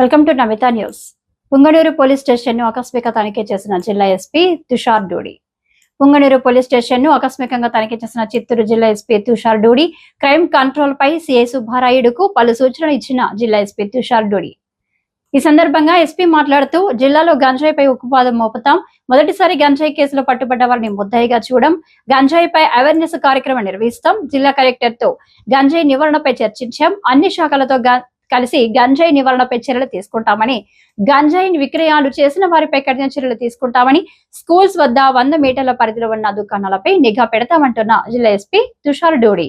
Welcome to Namitha news. Punganur police స్టేషన్ను ఆకస్మిక తనిఖీ చేసిన జిల్లా ఎస్పీ తుషార్ డూడి. పుంగనూరు పోలీస్ స్టేషన్ను ఆకస్మికంగా తనిఖీ చేసిన చిత్తూరు జిల్లా SP Tushar Dudi crime control పై సిఐ సుబ్బారాయుడుకు పలు సూచనలు ఇచ్చిన జిల్లా ఎస్పీ తుషార్ డూడి. ఈ సందర్భంగా ఎస్పీ మాట్లాడుతూ జిల్లాలో గంజాయిపై ఉక్కుపాదం మోపుతాం. మొదటిసారి గంజాయి కేసులో పట్టుబడ్డ వారిని ముద్దాయిగా చూడడం గంజాయిపై అవేర్నెస్ కార్యక్రమం నిర్వహిస్తాం. జిల్లా కలెక్టర్తో గంజాయి నివారణపై చర్చించాం. అన్ని శాఖలతో కలిసి గంజాయి నివారణపై చర్యలు తీసుకుంటామని గంజాయి విక్రయాలు చేసిన వారిపై కఠిన చర్యలు తీసుకుంటామని స్కూల్స్ వద్ద వంద మీటర్ల పరిధిలో ఉన్న దుకాణాలపై నిఘా పెడతామంటున్న జిల్లా ఎస్పీ తుషార్ డోడి.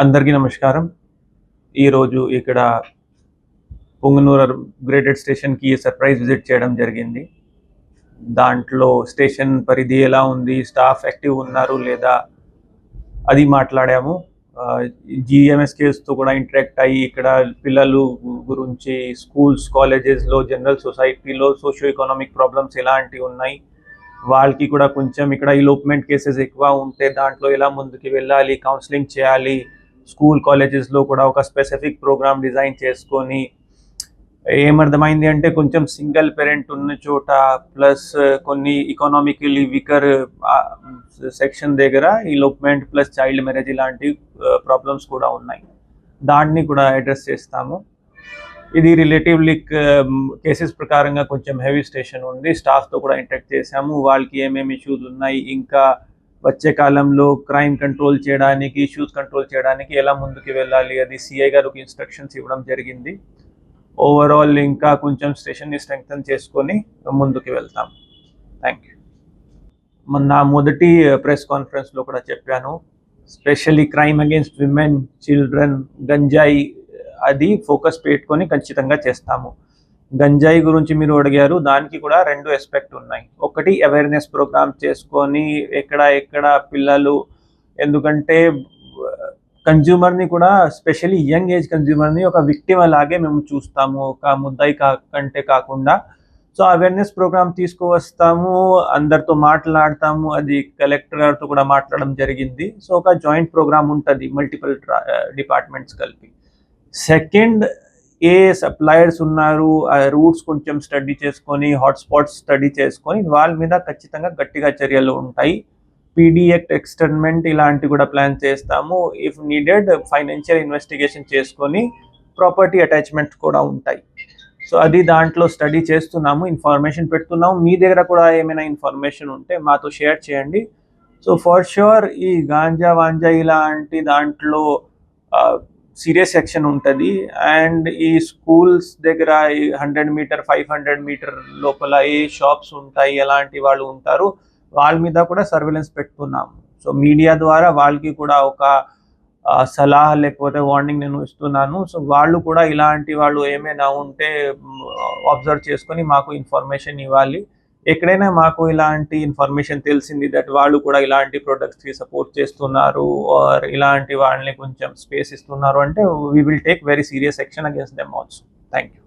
అందరికీ నమస్కారం. ఈరోజు ఇక్కడ పుంగనూరు గ్రేటెడ్ స్టేషన్కి సర్ప్రైజ్ విజిట్ చేయడం జరిగింది. దాంట్లో స్టేషన్ పరిధి ఎలా ఉంది స్టాఫ్ యాక్టివ్ ఉన్నారు లేదా అది మాట్లాడాము. జిఎంఎస్ కేసుతో కూడా ఇంటరాక్ట్ అయ్యి ఇక్కడ పిల్లలు గురించి స్కూల్స్ కాలేజెస్లో జనరల్ సొసైటీలో సోషియో ఎకనామిక్ ప్రాబ్లమ్స్ ఎలాంటివి ఉన్నాయి వాళ్ళకి కూడా కొంచెం ఇక్కడ ఇలోప్మెంట్ కేసెస్ ఎక్కువ ఉంటే దాంట్లో ఎలా ముందుకు వెళ్ళాలి కౌన్సిలింగ్ చేయాలి స్కూల్ కాలేజెస్లో కూడా ఒక స్పెసిఫిక్ ప్రోగ్రామ్ డిజైన్ చేసుకొని ఏమర్థమైంది అంటే కొంచెం సింగిల్ పేరెంట్ ఉన్న చోట ప్లస్ కొన్ని ఇకనామికలీ వీకర్ సెక్షన్ దగ్గర ఇలోప్మెంట్ ప్లస్ చైల్డ్ మ్యారేజ్ ఇలాంటి ప్రాబ్లమ్స్ కూడా ఉన్నాయి. దాన్ని కూడా అడ్రస్ చేస్తాము. ఇది రిలేటివ్లీ కేసెస్ ప్రకారంగా కొంచెం హెవీ స్టేషన్ ఉంది. స్టాఫ్తో కూడా ఇంటరాక్ట్ చేసాము వాళ్ళకి ఏమేమి ఇష్యూస్ ఉన్నాయి? ఇంకా వచ్చే కాలంలో క్రైమ్ కంట్రోల్ చేయడానికి ఇష్యూస్ కంట్రోల్ చేయడానికి ఎలా ముందుకు వెళ్ళాలి అది సిఐ గారు ఇన్స్ట్రక్షన్స్ ఇవ్వడం జరిగింది. ఓవరాల్ ఇంకా కొంచెం స్టేషన్ని స్ట్రెంగ్తన్ చేసుకొని ముందుకు వెళ్తాం. థ్యాంక్ యూ నా మొదటి uh, ప్రెస్ కాన్ఫరెన్స్లో కూడా చెప్పాను. Specially crime against women children గంజాయి అది ఫోకస్ పెట్టుకొని ఖచ్చితంగా చేస్తాము. గంజాయి గురించి మీరు అడిగారు దానికి కూడా రెండు ఎస్పెక్ట్ ఉన్నాయి. ఒకటి అవేర్నెస్ ప్రోగ్రామ్ చేసుకొని ఎక్కడ ఎక్కడ పిల్లలు ఎందుకంటే కన్జ్యూమర్ని కూడా స్పెషల్లీ యంగ్ ఏజ్ కన్జ్యూమర్ని ఒక విక్టిమ్ అలాగే మేము చూస్తాము. ఒక ముద్దాయి కా కంటే కాకుండా. సో అవేర్నెస్ ప్రోగ్రామ్ తీసుకువస్తాము అందరితో మాట్లాడతాము. అది కలెక్టర్ గారితో కూడా మాట్లాడడం జరిగింది. సో ఒక జాయింట్ ప్రోగ్రామ్ ఉంటుంది మల్టిపుల్ డిపార్ట్మెంట్స్ కలిపి. సెకండ్ ఏ సప్లయర్స్ ఉన్నారు ఆ రూట్స్ కొంచెం స్టడీ చేసుకొని హాట్స్పాట్స్ స్టడీ చేసుకొని వాళ్ళ మీద ఖచ్చితంగా గట్టిగా చర్యలు ఉంటాయి. పీడిఎక్ట్ ఎక్స్టర్న్మెంట్ ఇలాంటివి కూడా ప్లాన్ చేస్తాము. ఇఫ్ నీడెడ్ ఫైనాన్షియల్ ఇన్వెస్టిగేషన్ చేసుకొని ప్రాపర్టీ అటాచ్మెంట్ కూడా ఉంటాయి. సో అది దాంట్లో స్టడీ చేస్తున్నాము ఇన్ఫర్మేషన్ పెడుతున్నాము. మీ దగ్గర కూడా ఏమైనా ఇన్ఫర్మేషన్ ఉంటే మాతో షేర్ చేయండి. సో ఫర్ షూర్ ఈ గాంజా వాంజా ఇలాంటి దాంట్లో సీరియస్ సెక్షన్ ఉంటుంది. అండ్ ఈ స్కూల్స్ దగ్గర hundred meter five hundred meter లోపల ఏ షాప్స్ ఉంటాయి ఎలాంటి వాళ్ళు ఉంటారు వాళ్ళ మీద కూడా సర్వేలెన్స్ పెడుతున్నాము సో మీడియా ద్వారా వాళ్ళకి కూడా ఒక సలహా లేకపోతే వార్నింగ్ నేను ఇస్తున్నాను. సో వాళ్ళు కూడా ఇలాంటి వాళ్ళు ఏమైనా ఉంటే అబ్జర్వ్ చేసుకొని మాకు ఇన్ఫర్మేషన్ ఇవ్వాలి. ఎక్కడైనా మాకు ఇలాంటి ఇన్ఫర్మేషన్ తెలిసింది దట్ వాళ్ళు కూడా ఇలాంటి ప్రొడక్ట్స్కి సపోర్ట్ చేస్తున్నారు ఆర్ ఇలాంటి వాళ్ళని కొంచెం స్పేస్ ఇస్తున్నారు అంటే we will take very serious action against them also thank you